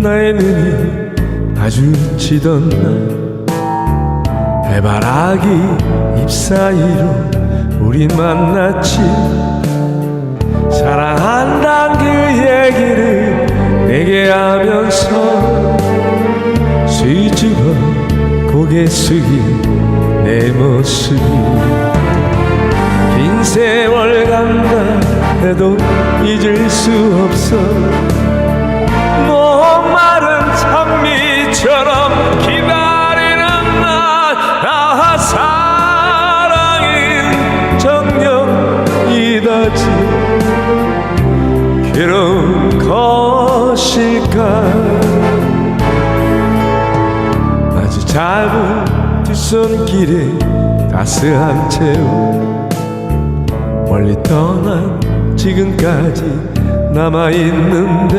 우리의 눈이 마주치던 날. 해바라기 잎 사이로 우리 만났지. 사랑한단 그 얘기를 내게 하면서 수줍어 고개 숙인 내 모습이 긴 세월 간다 해도 잊을 수 없어 짧은 두 손길에 따스한 채움 멀리 떠난 지금까지 남아있는데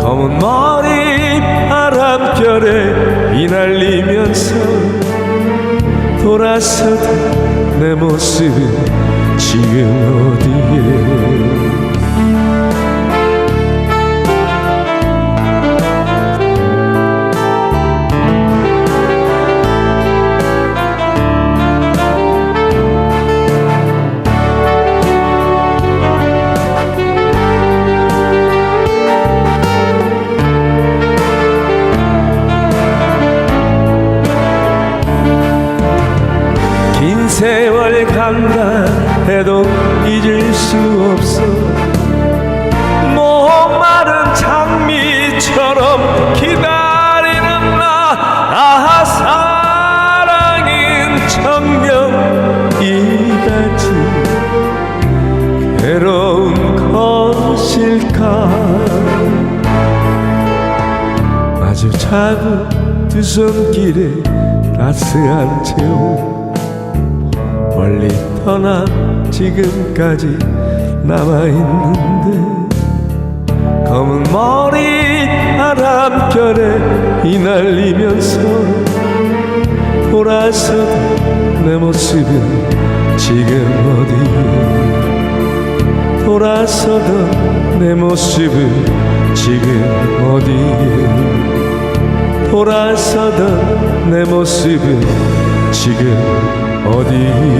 검은 머리 바람결에 휘날리면서 돌아서도 내 모습은 지금 어디에 세월 간다 해도 잊을 수 없어. 목마른 장미처럼 기다리는 나 아, 사랑인 청명이다지 괴로운 것일까? 아주 작은 두 손길에 따스한 채움 멀리 떠나 지금까지 남아있는데 검은 머리 바람결에 휘날리면서 돌아서도 내 모습은 지금 어디에? 돌아서도 내 모습은 지금 어디에? 돌아서던 내 모습은 지금 어디에?